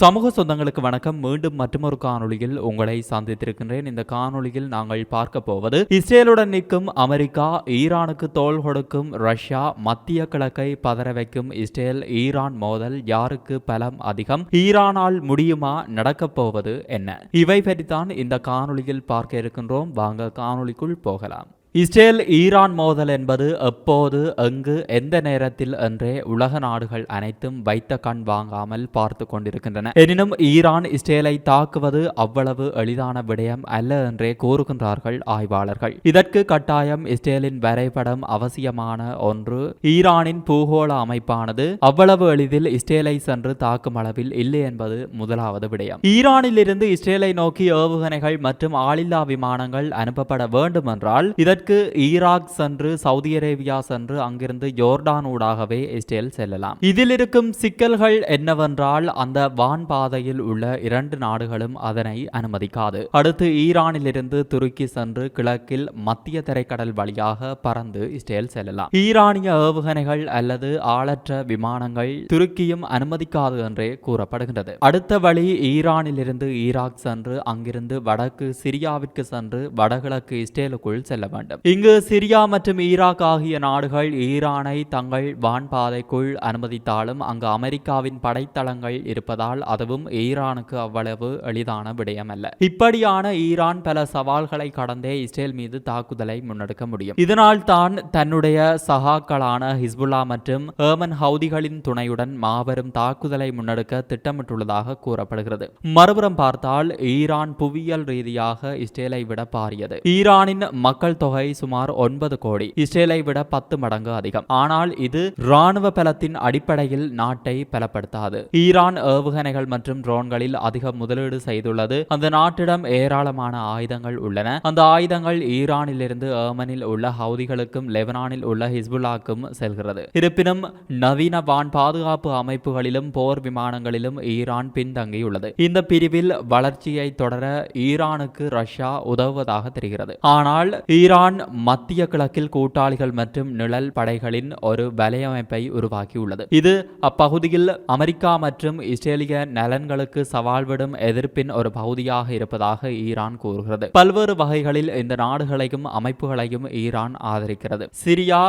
சமூக சொந்தங்களுக்கு வணக்கம். மீண்டும் மற்றொரு காணொளியில் உங்களை சந்தித்திருக்கின்றேன். இந்த காணொளியில் நாங்கள் பார்க்க போவது இஸ்ரேலுடன் நிற்கும் அமெரிக்கா ஈரானுக்கு தோல் கொடுக்கும் ரஷ்யா மத்திய கிழக்கை பதற வைக்கும் இஸ்ரேல் ஈரான் மோதல் யாருக்கு பலம் அதிகம் ஈரானால் முடியுமா நடக்கப் போவது என்ன? இவை பற்றித்தான் இந்த காணொலியில் பார்க்க இருக்கின்றோம். வாங்க காணொளிக்குள் போகலாம். இஸ்ரேல் ஈரான் மோதல் என்பது எப்போது எங்கு எந்த நேரத்தில் என்றே உலக நாடுகள் அனைத்தும் வைத்த கண் வாங்காமல் பார்த்து கொண்டிருக்கின்றன. எனினும் ஈரான் இஸ்ரேலை தாக்குவது அவ்வளவு எளிதான விடயம் அல்ல என்றே கூறுகின்றார்கள் ஆய்வாளர்கள். இதற்கு கட்டாயம் இஸ்ரேலின் வரைபடம் அவசியமான ஒன்று. ஈரானின் பூகோள அமைப்பானது அவ்வளவு எளிதில் இஸ்ரேலை சென்று தாக்கும் அளவில் இல்லை என்பது முதலாவது விடயம். ஈரானில் இருந்து இஸ்ரேலை நோக்கி ஏவுகணைகள் மற்றும் ஆளில்லா விமானங்கள் அனுப்பப்பட வேண்டும் என்றால் இதற்கு ஈராக் சென்று சவுதி அரேபியா சென்று அங்கிருந்து ஜோர்டான் ஊடாகவே இஸ்ரேல் செல்லலாம். இதில் இருக்கும் சிக்கல்கள் என்னவென்றால் அந்த வான் பாதையில் உள்ள இரண்டு நாடுகளும் அதனை அனுமதிக்காது. அடுத்து ஈரானிலிருந்து துருக்கி சென்று கிழக்கில் மத்திய திரைக்கடல் வழியாக பறந்து இஸ்ரேல் செல்லலாம். ஈரானிய ஏவுகணைகள் அல்லது ஆளற்ற விமானங்கள் துருக்கியும் அனுமதிக்காது என்றே கூறப்படுகின்றது. அடுத்த வழி ஈரானிலிருந்து ஈராக் சென்று அங்கிருந்து வடக்கு சிரியாவிற்கு சென்று வடகிழக்கு இஸ்ரேலுக்குள் செல்ல வேண்டும். இங்கு சிரியா மற்றும் ஈராக் ஆகிய நாடுகள் ஈரானை தங்கள் வான்பாதைக்குள் அனுமதித்தாலும் அங்கு அமெரிக்காவின் படைத்தளங்கள் இருப்பதால் அதுவும் ஈரானுக்கு அவ்வளவு எளிதான விடயமல்ல. இப்படியான ஈரான் பல சவால்களை கடந்தே இஸ்ரேல் மீது தாக்குதலை முன்னெடுக்க முடியும். இதனால் தான் தன்னுடைய சகாக்களான ஹிஸ்புல்லா மற்றும் ஏமன் ஹவுதிகளின் துணையுடன் மாபெரும் தாக்குதலை முன்னெடுக்க திட்டமிட்டுள்ளதாக கூறப்படுகிறது. மறுபுறம் பார்த்தால் ஈரான் புவியியல் ரீதியாக இஸ்ரேலை விட பாரியது. ஈரானின் மக்கள் தொகை தொகை சுமார் ஒன்பது கோடி. இஸ்ரேலை விட பத்து மடங்கு அதிகம். ஆனால் இது ராணுவ பலத்தின் அடிப்படையில் நாட்டை பலப்படுத்தாது. ஈரான் ஏவுகணைகள் மற்றும் ட்ரோன்களில் அதிக முதலீடு செய்துள்ளது. அந்த நாட்டிடம் ஏராளமான ஆயுதங்கள் உள்ளன. அந்த ஆயுதங்கள் ஈரானிலிருந்து ஏமனில் உள்ள ஹவுதிகளுக்கும் லெபனானில் உள்ள ஹிஸ்புல்லாக்கும் செல்கிறது. இருப்பினும் நவீன வான் பாதுகாப்பு அமைப்புகளிலும் போர் விமானங்களிலும் ஈரான் பின்தங்கியுள்ளது. இந்த பிரிவில் வளர்ச்சியை தொடர ஈரானுக்கு ரஷ்யா உதவுவதாக தெரிகிறது. ஆனால் ஈரான் ஈரான் மத்திய கிழக்கில் கூட்டாளிகள் மற்றும் நிழல் படைகளின் ஒரு வலையமைப்பை உருவாக்கியுள்ளது. இது அப்பகுதியில் அமெரிக்கா மற்றும் இஸ்ரேலிய நலன்களுக்கு சவால் விடும் எதிர்ப்பின் ஒரு பகுதியாக இருப்பதாக ஈரான் கூறுகிறது. பல்வேறு வகைகளில் இந்த நாடுகளையும் அமைப்புகளையும் ஈரான் ஆதரிக்கிறது. சிரியா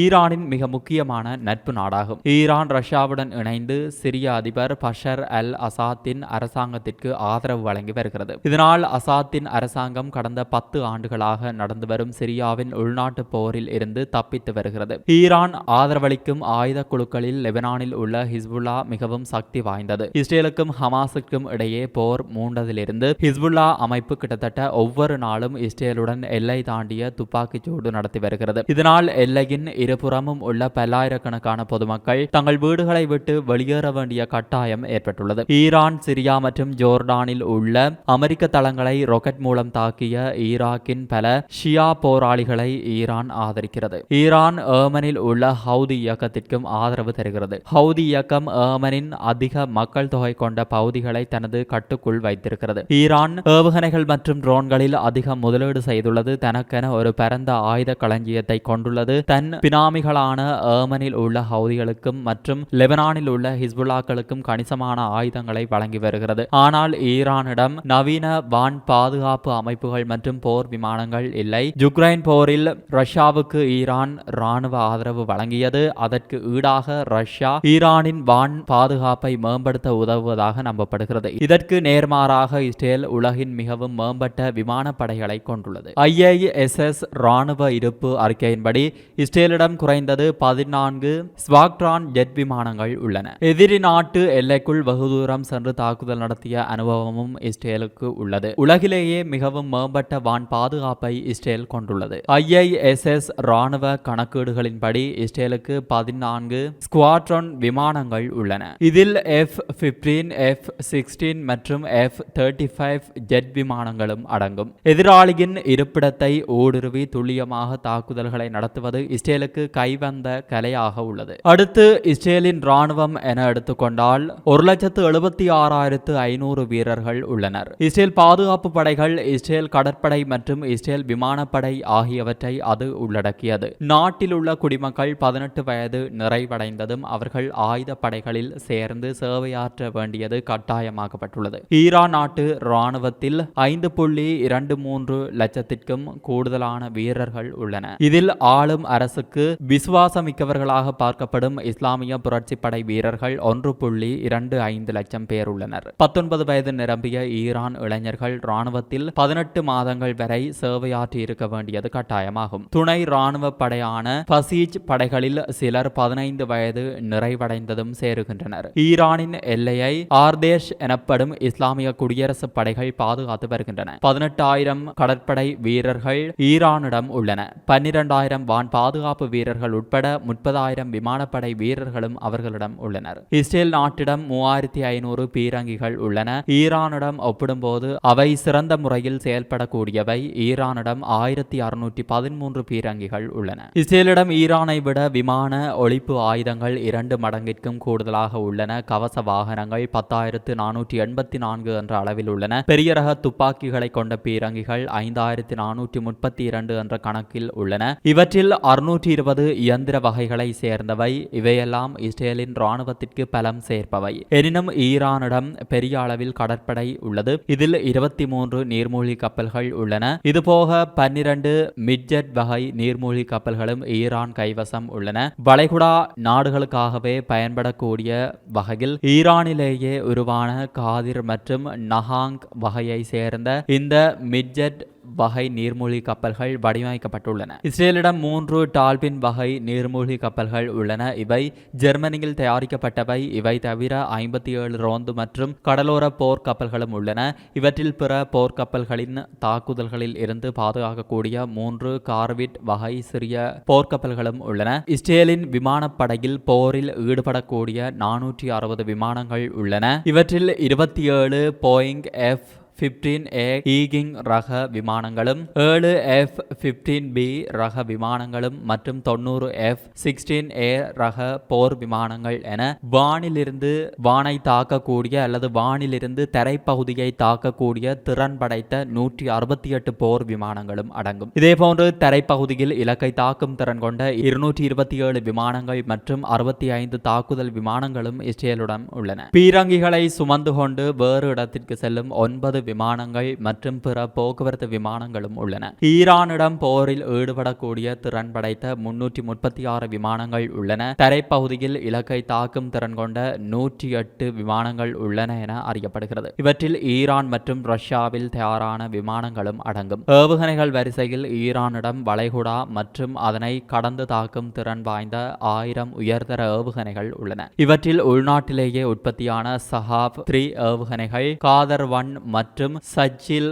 ஈரானின் மிக முக்கியமான நட்பு நாடாகும். ஈரான் ரஷ்யாவுடன் இணைந்து சிரிய அதிபர் பஷர் அல் அசாத்தின் அரசாங்கத்திற்கு ஆதரவு வழங்கி வருகிறது. இதனால் அசாத்தின் அரசாங்கம் கடந்த பத்து ஆண்டுகளாக நடந்து வரும் சிரியாவின் உள்நாட்டு போரில் இருந்து தப்பித்து வருகிறது. ஈரான் ஆதரவளிக்கும் ஆயுத குழுக்களில் லெபனானில் உள்ள ஹிஸ்புல்லா மிகவும் சக்தி வாய்ந்தது. இஸ்ரேலுக்கும் ஹமாஸுக்கும் இடையே போர் மூண்டதிலிருந்து ஹிஸ்புல்லா அமைப்பு கிட்டத்தட்ட ஒவ்வொரு நாளும் இஸ்ரேலுடன் எல்லை தாண்டிய துப்பாக்கிச் சூடு நடத்தி வருகிறது. இதனால் எல்லையின் இருபுறமும் உள்ள பல்லாயிரக்கணக்கான பொதுமக்கள் தங்கள் வீடுகளை விட்டு வெளியேற வேண்டிய கட்டாயம் ஏற்பட்டுள்ளது. ஈரான் சிரியா மற்றும் ஜோர்டானில் உள்ள அமெரிக்க தளங்களை ராக்கெட் மூலம் தாக்கிய ஈராக்கின் பல ஷியா போர் போராளிகளை ஈரான் ஆதரிக்கிறது. ஈரான் ஏமனில் உள்ள ஹவுதி இயக்கத்திற்கும் ஆதரவு தருகிறது. ஹவுதி இயக்கம் ஏமனின் அதிக மக்கள் தொகை கொண்ட பகுதிகளை தனது கட்டுக்குள் வைத்திருக்கிறது. ஈரான் ஏவுகணைகள் மற்றும் ட்ரோன்களில் அதிக முதலீடு செய்துள்ளது. தனக்கென ஒரு பரந்த ஆயுத களஞ்சியத்தை கொண்டுள்ளது. தன் பினாமிகளான ஏமனில் உள்ள ஹவுதிகளுக்கும் மற்றும் லெபனானில் உள்ள ஹிஸ்புல்லாக்களுக்கும் கணிசமான ஆயுதங்களை வழங்கி வருகிறது. ஆனால் ஈரானிடம் நவீன வான் பாதுகாப்பு அமைப்புகள் மற்றும் போர் விமானங்கள் இல்லை. உக்ரைன் போரில் ரஷ்யாவுக்கு ஈரான் ராணுவ ஆதரவு வழங்கியது. அதற்கு ஈடாக ரஷ்யா ஈரானின் வான் பாதுகாப்பை மேம்படுத்த உதவுவதாக நம்பப்படுகிறது. இதற்கு நேர்மாறாக இஸ்ரேல் உலகின் மிகவும் மேம்பட்ட விமானப்படைகளை கொண்டுள்ளது. ஐஏஎஸ்எஸ் ராணுவ இருப்பு அறிக்கையின்படி இஸ்ரேலிடம் குறைந்தது பதினான்கு ஸ்வாக்ட்ரான் ஜெட் விமானங்கள் உள்ளன. எதிரி நாட்டு எல்லைக்குள் வெகு தூரம் சென்று தாக்குதல் நடத்திய அனுபவமும் இஸ்ரேலுக்கு உள்ளது. உலகிலேயே மிகவும் மேம்பட்ட வான் பாதுகாப்பை இஸ்ரேல் கொண்டு கொண்டுள்ளது. ஐஐஎஸ்எஸ் ராணுவ கணக்கீடுகளின்படி இஸ்ரேலுக்கு பதினான்கு ஸ்குவாட்ரன் விமானங்கள் உள்ளன. இதில் எஃப் பிப்டீன் எஃப் சிக்ஸ்டீன் மற்றும் எஃப் தேர்ட்டி ஃபைவ் ஜெட் விமானங்களும் அடங்கும். எதிராளியின் இருப்பிடத்தை ஊடுருவி துல்லியமாக தாக்குதல்களை நடத்துவது இஸ்ரேலுக்கு கைவந்த கலையாக உள்ளது. அடுத்து இஸ்ரேலின் ராணுவம் என எடுத்துக்கொண்டால் ஒரு லட்சத்து எழுபத்தி ஆறாயிரத்து ஐநூறு வீரர்கள் உள்ளனர். இஸ்ரேல் பாதுகாப்பு படைகள் இஸ்ரேல் கடற்படை மற்றும் இஸ்ரேல் விமானப்படை படை ஆகியவற்றை அது உள்ளடக்கியது. நாட்டில் உள்ள குடிமக்கள் பதினெட்டு வயது நிறைவடைந்ததும் அவர்கள் ஆயுத படைகளில் சேர்ந்து சேவையாற்ற வேண்டியது கட்டாயமாக்கப்பட்டுள்ளது. ஈரான் நாட்டு இராணுவத்தில் ஐந்து புள்ளி இரண்டு மூன்று லட்சத்திற்கும் கூடுதலான வீரர்கள் உள்ளன. இதில் ஆளும் அரசுக்கு விசுவாசமிக்கவர்களாக பார்க்கப்படும் இஸ்லாமிய புரட்சி படை வீரர்கள் ஒன்று புள்ளி இரண்டு ஐந்து லட்சம் பேர் உள்ளனர். பத்தொன்பது வயது நிரம்பிய ஈரான் இளைஞர்கள் இராணுவத்தில் பதினெட்டு மாதங்கள் வரை சேவையாற்றி இருக்க வேண்டியது கட்டாயமாகும். துணை இராணுவ படையான பசீஜ் படைகளில் சிலர் பதினைந்து வயது நிறைவடைந்ததும் சேருகின்றனர். ஈரானின் எல்லையை ஆர்தேஷ் எனப்படும் இஸ்லாமிய குடியரசு படைகள் பாதுகாத்து வருகின்றன. பதினெட்டாயிரம் கடற்படை வீரர்கள் ஈரானிடம் உள்ளன. பன்னிரண்டாயிரம் வான் பாதுகாப்பு வீரர்கள் உட்பட முப்பதாயிரம் விமானப்படை வீரர்களும் அவர்களிடம் உள்ளனர். இஸ்ரேல் நாட்டிடம் மூவாயிரத்தி ஐநூறு பீரங்கிகள் உள்ளன. ஈரானிடம் ஒப்பிடும்போது அவை சிறந்த முறையில் செயல்படக்கூடியவை. ஈரானிடம் ஆயிரத்தி அறுநூற்றி பதிமூன்று பீரங்கிகள் உள்ளன. இஸ்ரேலிடம் ஈரானை விட விமான ஒழிப்பு ஆயுதங்கள் இரண்டு மடங்கிற்கும் கூடுதலாக உள்ளன. கவச வாகனங்கள் பத்தாயிரத்து நானூற்றி எண்பத்தி நான்கு என்ற அளவில் உள்ளன. பெரிய ரக துப்பாக்கிகளை கொண்ட பீரங்கிகள் ஐந்தாயிரத்தி நானூற்றி முப்பத்தி இரண்டு என்ற கணக்கில் உள்ளன. இவற்றில் அறுநூற்றி இருபது இயந்திர வகைகளை சேர்ந்தவை. இவையெல்லாம் இஸ்ரேலின் இராணுவத்திற்கு பலம் சேர்ப்பவை. எனினும் ஈரானிடம் பெரிய அளவில் கடற்படை உள்ளது. இதில் இருபத்தி மூன்று நீர்மூழ்கி கப்பல்கள் உள்ளன. இதுபோக பன்னிரண்டு மிட்ஜெட் வகை நீர்மூழ்கி கப்பல்களும் ஈரான் கைவசம் உள்ளன. வளைகுடா நாடுகளுக்காகவே பயன்படக்கூடிய வகையில் ஈரானிலேயே உருவான காதிர் மற்றும் நஹாங் வகையை சேர்ந்த இந்த மிட்ஜெட் வகை நீர்மூழ்கி கப்பல்கள் வடிவமைக்கப்பட்டுள்ளன. இஸ்ரேலிடம் மூன்று டால்பின் வகை நீர்மூழ்கி கப்பல்கள் உள்ளன. இவை ஜெர்மனியில் தயாரிக்கப்பட்டவை. இவை தவிர ஐம்பத்தி ஏழு ரோந்து மற்றும் கடலோர போர் கப்பல்களும் உள்ளன. இவற்றில் பிற போர்க்கப்பல்களின் தாக்குதல்களில் இருந்து பாதுகாக்கக்கூடிய மூன்று கார்விட் வகை சிறிய போர்க்கப்பல்களும் உள்ளன. இஸ்ரேலின் விமானப்படையில் போரில் ஈடுபடக்கூடிய நானூற்றி அறுபது விமானங்கள் உள்ளன. இவற்றில் இருபத்தி ஏழு Boeing F fifteen A Eagle ரக விமானங்களும் ஏழு எஃப் பிப்டீன் பி ரக விமானங்களும் மற்றும் தொண்ணூறு எஃப் சிக்ஸ்டீன் ஏ ரக போர் விமானங்கள் என வானிலிருந்து வானை தாக்கக்கூடிய அல்லது வானிலிருந்து தரைப்பகுதியை தாக்கக்கூடிய திறன் படைத்த நூற்றி அறுபத்தி எட்டு போர் விமானங்களும் அடங்கும். இதேபோன்று தரைப்பகுதியில் இலக்கை தாக்கும் திறன் கொண்ட இருநூற்றி இருபத்தி ஏழு விமானங்கள் மற்றும் அறுபத்தி ஐந்து தாக்குதல் விமானங்களும் இஸ்ரேலுடன் உள்ளன. பீரங்கிகளை சுமந்து கொண்டு வேறு இடத்திற்கு செல்லும் ஒன்பது விமானங்கள் மற்றும் பிற போக்குவரத்து விமானங்களும் உள்ளன. ஈரானிடம் போரில் ஈடுபடக்கூடிய திறன் படைத்த முன்னூற்றி முப்பத்தி ஆறு விமானங்கள் உள்ளன. தரைப்பகுதியில் இலக்கை தாக்கும் திறன் கொண்ட நூற்றி எட்டு விமானங்கள் உள்ளன என அறியப்படுகிறது. இவற்றில் ஈரான் மற்றும் ரஷ்யாவில் தயாரான விமானங்களும் அடங்கும். ஏவுகணைகள் வரிசையில் ஈரானிடம் வளைகுடா மற்றும் அதனை கடந்து தாக்கும் திறன் வாய்ந்த ஆயிரம் உயர்தர ஏவுகணைகள் உள்ளன. இவற்றில் உள்நாட்டிலேயே உற்பத்தியான சஹாப் த்ரீ ஏவுகணைகள் காதர் ஒன் மற்றும் சஜில்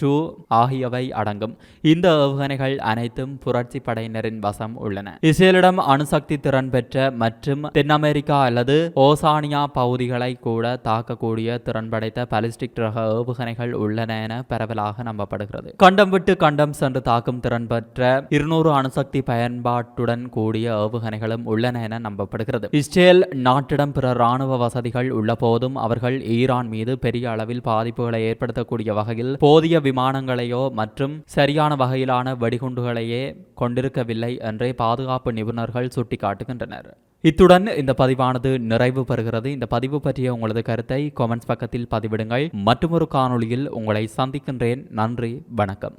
டூ ஆகியவை அடங்கும். இந்த ஏவுகணைகள் அனைத்தும் புரட்சி படையினரின் வசம் உள்ளன. இஸ்ரேலிடம் அணுசக்தி திறன் பெற்ற மற்றும் தென் அமெரிக்கா அல்லது ஓசானியா பகுதிகளை கூட தாக்கக்கூடிய திறன் படைத்த பலிஸ்டிக் ரக ஏவுகணைகள் உள்ளன என பரவலாக நம்பப்படுகிறது. கண்டம் விட்டு கண்டம் சென்று தாக்கும் திறன் பெற்ற இருநூறு அணுசக்தி பயன்பாட்டுடன் கூடிய ஏவுகணைகளும் உள்ளன என நம்பப்படுகிறது. இஸ்ரேல் நாட்டிடம் பிற இராணுவ வசதிகள் உள்ள போதும் அவர்கள் ஈரான் மீது பெரிய அளவில் பாதிப்புகளை ஏற்படுத்தக்கூடிய வகையில் போதிய விமானங்களையோ மற்றும் சரியான வகையிலான வெடிகுண்டுகளையே கொண்டிருக்கவில்லை என்றே பாதுகாப்பு நிபுணர்கள் சுட்டிக்காட்டுகின்றனர். இத்துடன் இந்த பதிவானது நிறைவு பெறுகிறது. இந்த பதிவு பற்றிய உங்களது கருத்தை கமெண்ட்ஸ் பக்கத்தில் பதிவிடுங்கள். மற்றொரு காணொளியில் உங்களை சந்திக்கின்றேன். நன்றி. வணக்கம்.